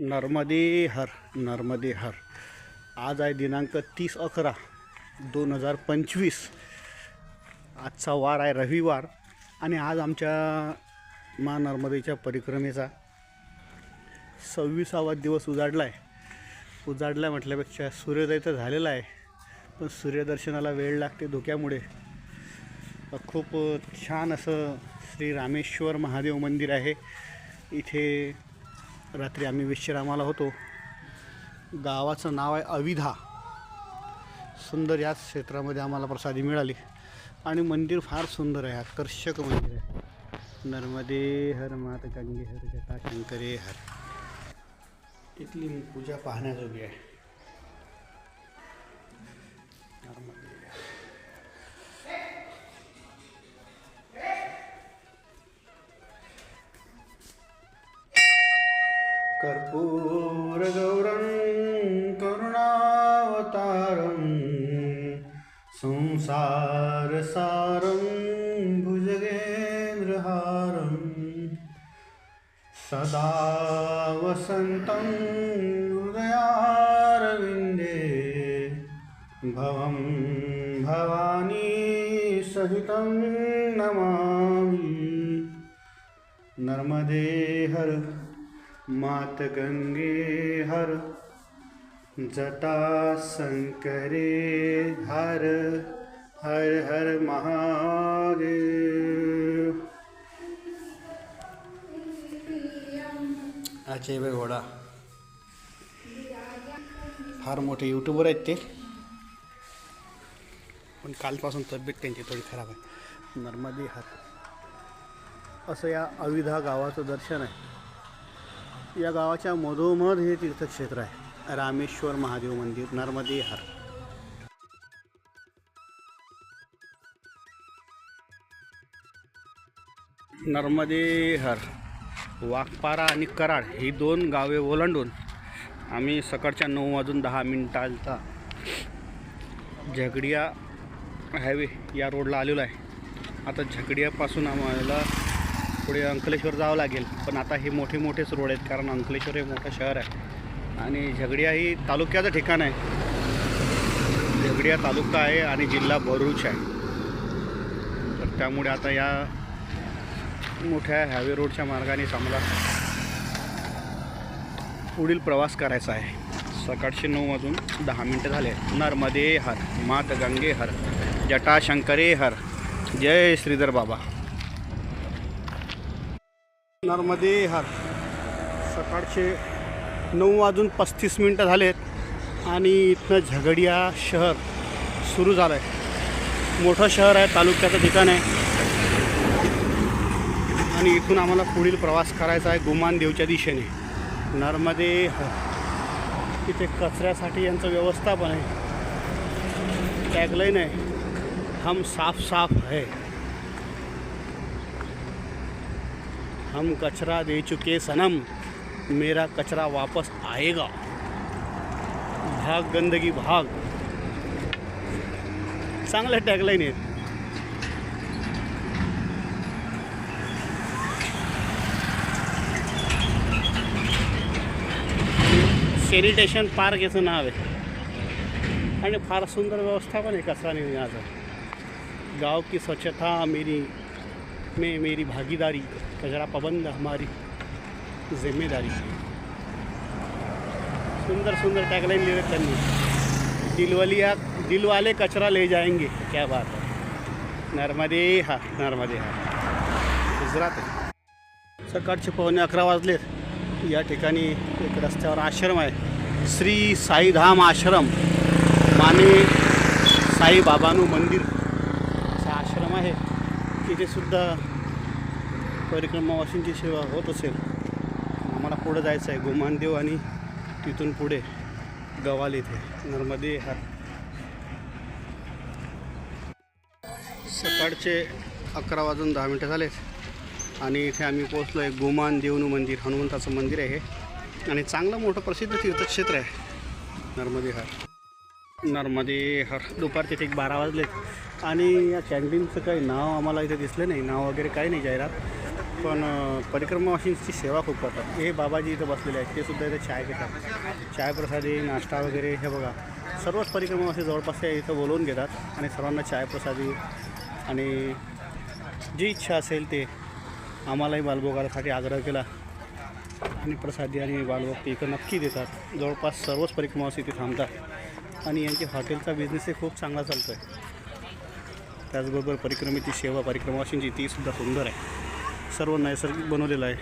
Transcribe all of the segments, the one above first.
नर्मदे हर नर्मदे हर. आज आहे दिनांक तीस अकरा दोन हजार पंचवीस. आजचा वार आहे रविवार आणि आज आमच्या मा नर्मदेच्या परिक्रमेचा सव्वीसावा दिवस उजाडला आहे उजाडला म्हटल्यापेक्षा सूर्योदय तर झालेला आहे पण सूर्यदर्शनाला वेळ लागते धोक्यामुळे. खूप छान असं श्री रामेश्वर महादेव मंदिर आहे. इथे रात्री आम्ही विश्रामाला होतो. गावाचं नाव आहे अविधा. सुंदर याच क्षेत्रामध्ये आम्हाला प्रसादी मिळाली. आणि मंदिर फार सुंदर आहे. आकर्षक मंदिर आहे. नर्मदे हर मात गंगे हर जटा शंकरे हर. इथली पूजा पाहण्याजोगी आहे. संसारसारं भुजगेन्द्रहारं सदा वसन्तं हृदयारविन्दे भवं भवानी सहितं नमामि। नर्मदे हर मातगङ्गे हर। जटा शंकरे हर हर हर महादेव। अजय भाई घोडा फार मोठे यूट्यूबर आहेत ते. पण कालपासून तब्येत त्यांची थोडी खराब आहे. नर्मदी हात असं या अविधा गावाचं दर्शन आहे. या गावाच्या मधोमध हे तीर्थक्षेत्र आहे. रामेश्वर महादेव मंदिर नर्मदे हर. नर्मदे हर वाघपारा आणि कराड ही दोन गावे ओलांडून आम्ही सकाळच्या नऊ वाजून दहा मिनिटांचा झगडिया हायवे या रोडला आलेलो आहे. आता झगडियापासून आम्हाला पुढे अंकलेश्वर जावं लागेल पण आता हे मोठे मोठेच रोड आहेत कारण अंकलेश्वर हे मोठं शहर आहे. आणि झगडिया ही तालुक्याचं ठिकाण आहे. झगडिया तालुका आहे आणि जिल्हा भरूच आहे. तर त्यामुळे आता या मोठ्या हायवे रोडच्या मार्गानेच आम्हाला पुढील प्रवास करायचा आहे. सकाळचे नऊ वाजून दहा मिनटं झाले. नर्मदे हर मात गंगे हर जटा शंकरे हर. जय श्रीधर बाबा. नर्मदे हर. सकाळचे नऊ वाजून पस्तीस मिनटं झालेत आणि इथनं झगडिया शहर सुरू झालं आहे. मोठं शहर आहे तालुक्याचं ठिकाण आहे. आणि इथून आम्हाला पुढील प्रवास करायचा आहे गुमानदेवच्या दिशेने. नर्मदे हर इथे कचऱ्यासाठी यांचं व्यवस्थापन आहे. टॅगलाईन आहे हम साफ साफ है. हम कचरा दे चुके सनम. मेरा कचरा वापस आएगा। भाग गंदगी भाग। चांगलं टॅगलाईन आहे. सॅनिटेशन पार्क याचं नाव आहे. आणि फार सुंदर व्यवस्थापन आहे कचरा निर्णयाचं गाव की स्वच्छता मेरी में मेरी भागीदारी कचरा पाबंद हमारी. जिम्मेदारी सुंदर सुंदर टॅगलाईन लिहिले त्यांनी. दिलवलिया दिलवाले कचरा ले जाएंगे. क्या बात है. नर्मदे हा नर्मदे हा. गुजरात आहे. सकाळचे पावणे अकरा वाजलेत. या ठिकाणी एक रस्त्यावर आश्रम आहे. श्री साईधाम आश्रम. माने साईबाबानू मंदिर. असा आश्रम आहे. तिथेसुद्धा परिक्रमावासींची सेवा होत असेल. मला पुढं जायचं आहे. गोमानदेव आणि तिथून पुढे गवाल इथे. नर्मदे हा. सकाळचे अकरा वाजून दहा मिनटं झालेत. आणि इथे आम्ही पोहोचलो आहे गोमान देवनू मंदिर. हनुमंताचं मंदिर आहे हे. आणि चांगलं मोठं प्रसिद्ध तीर्थक्षेत्र आहे. नर्मदे हर नर्मदे हर दुपारचे एक बारा वाजलेत. आणि या कॅन्टीनचं काही नाव आम्हाला इथे दिसलं नाही. नाव वगैरे काही नाही जाहिरात. पण परिक्रमा परिक्रमावासींची सेवा खूप करतात. हे बाबाजी इथं बसलेले आहेत. ते सुद्धा इथे चाय घेतात. चाय प्रसादी नाश्ता वगैरे हे बघा. सर्वच परिक्रमा जवळपास ते इथं बोलवून घेतात आणि सर्वांना चाय प्रसादी आणि जी इच्छा असेल ते आम्हालाही बालभोगासाठी आग्रह केला आणि प्रसादी आणि बालभोग ते इथं नक्की देतात. जवळपास सर्वच परिक्रमावासी इथे थांबतात. आणि यांची हॉटेलचा बिझनेसही खूप चांगला चालतो आहे त्याचबरोबर परिक्रमेची सेवा परिक्रमावाशींची तीसुद्धा सुंदर आहे. सर्व नैसर्गिक बनवलेलं आहे.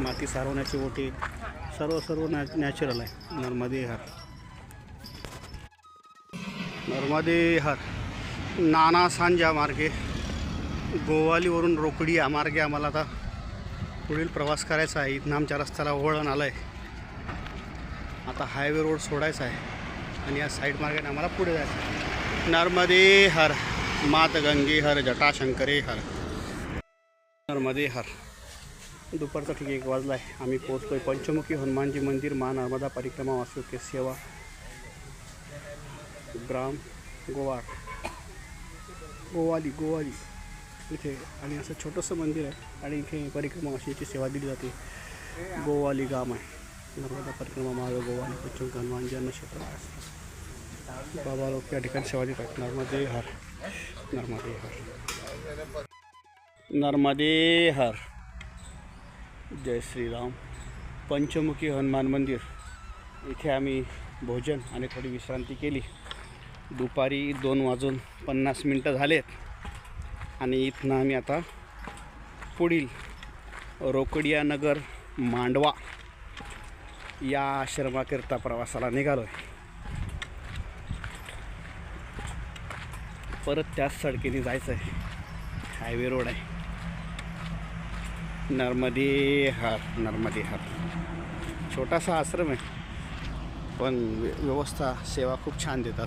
माती सारवण्याची ओटी सर्व सर्व नॅ नॅचरल आहे. नर्मदे हार. नर्मदे हार. नाना सांजा मार्गे. गोवालीवरून रोकडी या मार्गे आम्हाला आता पुढील प्रवास करायचा आहे. इथनं आमच्या रस्त्याला वळण आलं आहे आता हायवे रोड सोडायचा आहे. आणि या साईड मार्गाने आम्हाला पुढे जायचं आहे. नर्मदे हर. मात गंगे हर जटाशंकरे हर. नर्मदे हर. दुपारचा ठीक एक वाजला आहे आम्ही पोहोचतो आहे पंचमुखी हनुमानजी मंदिर मा नर्मदा परिक्रमा वासुके सेवा ग्राम गोवार. गोवाली गोवाली. इथे आणि असं छोटंसं मंदिर आहे आणि इथे परिक्रमा वाशीची सेवा दिली जाते. गोवाली गाम आहे. नर्मदा परिक्रमा महादेव गोवाली पंचमुखी हनुमानजी अन्न क्षेत्र बाबा लोक या ठिकाणी सेवा देतात. नर्मदे हर. नर्मदे हर. नर्मदे हर। जय श्रीराम। पंचमुखी हनुमान मंदिर। इथे आम्ही भोजन आणि थोडी विश्रांती केली. दुपारी दोन वाजून पन्नास मिनटं झालेत. आणि इथनं आम्ही आता पुढील रोकडिया नगर मांडवा या आश्रमाकरिता प्रवासाला निघालो आहे परत त्याच सडकेने जायचं आहे हायवे रोड आहे. नर्मदे हार नर्मदे हार. छोटासा आश्रम आहे. पण व्यवस्था सेवा खूप छान देतात.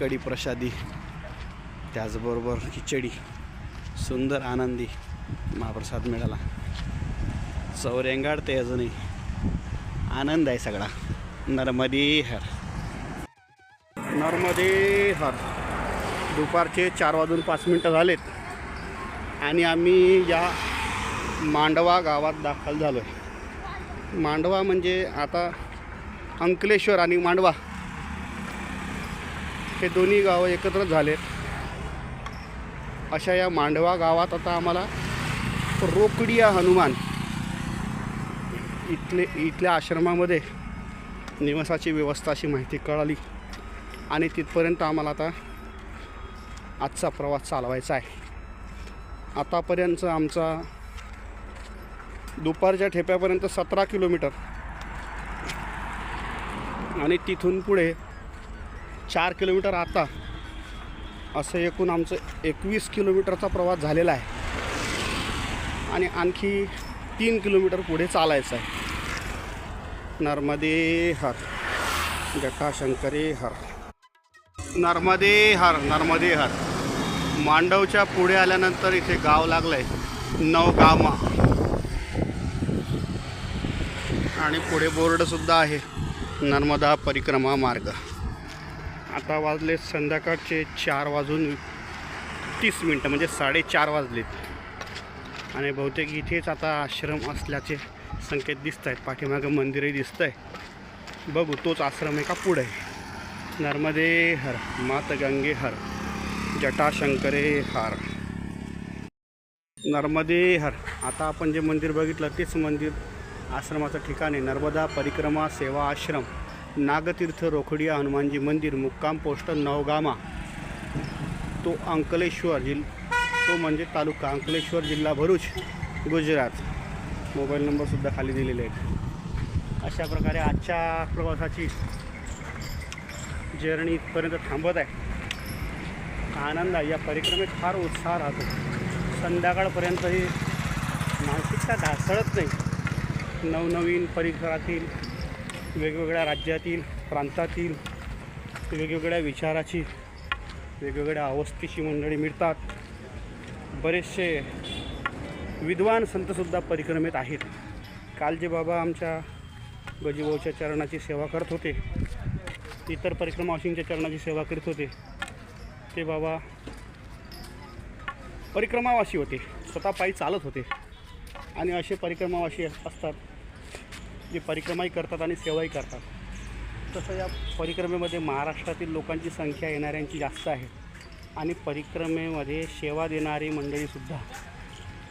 कडी प्रसादी त्याचबरोबर खिचडी सुंदर आनंदी महाप्रसाद मिळाला. चौरेंगाड ते अजूनही. आनंद आहे सगळा. नर्मदे हर. नर्मदे हर. दुपारचे चार वाजून पाच मिनटं झालेत. आणि आम्ही या मांडवा गावात दाखल झालो आहे मांडवा म्हणजे आता अंकलेश्वर आणि मांडवा हे दोन्ही गावं एकत्र झाले अशा या मांडवा गावात आता आम्हाला रोकडिया हनुमान इथले इथल्या आश्रमामध्ये निवासाची व्यवस्था अशी माहिती कळाली आणि तिथपर्यंत आम्हाला आता आजचा प्रवास चालवायचा आहे. आतापर्यंत आमचा दुपारच्या ठेप्यापर्यंत सतरा किलोमीटर. आणि तिथून पुढे चार किलोमीटर आता असं एकूण आमचं एकवीस किलोमीटरचा प्रवास झालेला आहे. आणि आणखी तीन किलोमीटर पुढे चालायचं आहे. नर्मदे हर. जटाशंकरे हर. नर्मदे हर नर्मदे हर. मांडवच्या पुढे आल्यानंतर इथे गाव लागलं आहे नवगामा आणि पुढे बोर्डसुद्धा आहे. नर्मदा परिक्रमा मार्ग. आता वाजले संध्याकाळचे चार वाजून तीस मिनटं म्हणजे साडेचार वाजलेत. आणि बहुतेक इथेच आता आश्रम असल्याचे संकेत दिसत आहेत पाठीमागं मंदिरही दिसतं आहे बघू तोच आश्रम आहे का पुढे. नर्मदे हर मात गंगे हर जटाशंकरे हर. नर्मदे हर. आता आपण जे मंदिर बघितलं तेच मंदिर आश्रमाचं ठिकाण आहे. नर्मदा परिक्रमा सेवा आश्रम नागतीर्थ रोखडिया हनुमानजी मंदिर मुक्काम पोस्ट नवगामा. तो अंकलेश्वर जिल तो म्हणजे तालुका अंकलेश्वर जिल्हा भरूच गुजरात. मोबाईल नंबरसुद्धा खाली दिलेले आहेत. अशा प्रकारे आजच्या प्रवासाची जर्नी इथपर्यंत थांबत आहे. आनंद आहे. या परिक्रमेत फार उत्साह राहतो. संध्याकाळपर्यंतही मानसिकता ढासळत नाही. नवनवीन परिसरातील वेगवेगळ्या राज्यातील प्रांतातील वेगवेगळ्या विचाराची वेगवेगळ्या अवस्थेची मंडळी मिळतात. बरेचसे विद्वान संतसुद्धा परिक्रमेत आहेत. काल जे बाबा आमच्या गजीभाऊच्या चरणाची सेवा करत होते. इतर परिक्रमावासींच्या चरणाची सेवा करीत होते. ते बाबा. परिक्रमावाशी होते. स्वतः पायी चालत होते. आणि असे परिक्रमावाशी असतात जे परिक्रमाही करतात आणि सेवाही करतात. तसं या परिक्रमेमध्ये महाराष्ट्रातील लोकांची संख्या येणाऱ्यांची जास्त आहे. आणि परिक्रमेमध्ये सेवा देणारी मंडळीसुद्धा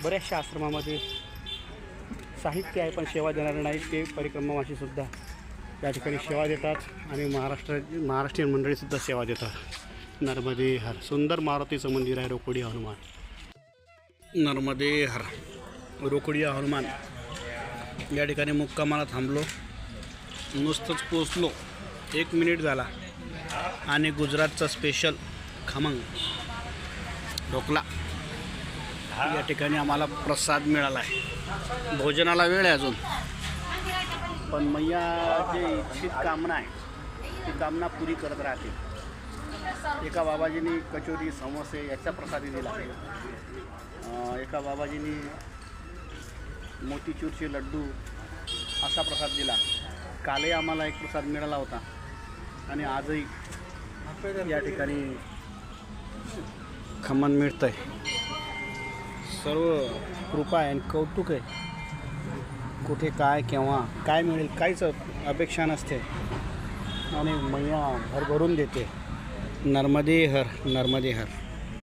बऱ्याचशा आश्रमामध्ये साहित्य आहे पण सेवा देणारे नाही ते परिक्रमावाशीसुद्धा या ठिकाणी सेवा देतात आणि महाराष्ट्र महाराष्ट्रीयन मंडळीसुद्धा सेवा देतात. नर्मदे हर सुंदर मारुतीचं मंदिर आहे रोकडी हनुमान. नर्मदे हर रोकोडिया हनुमान. या ठिकाणी मुक्कामाला थांबलो. नुसतंच पोचलो. एक मिनिट झाला. आणि गुजरातचा स्पेशल खमंग ढोकला. या ठिकाणी आम्हाला प्रसाद मिळाला आहे. भोजनाला वेळ आहे अजून. पण मैया जे इच्छित कामना आहे ती कामना पुरी करत राहते एका बाबाजींनी कचोरी समोसे याचा प्रसादी दिला. एका बाबाजींनी मोतीचूरचे लड्डू असा प्रसाद दिला. कालही आम्हाला एक प्रसाद मिळाला होता. आणि आजही या ठिकाणी खमन मिळतं आहे सर्व कृपा आहे आणि कौतुक आहे. कुठे काय केव्हा काय मिळेल काहीच अपेक्षा नसते. आणि मैया भरभरून देते. नर्मदे हर नर्मदे हर.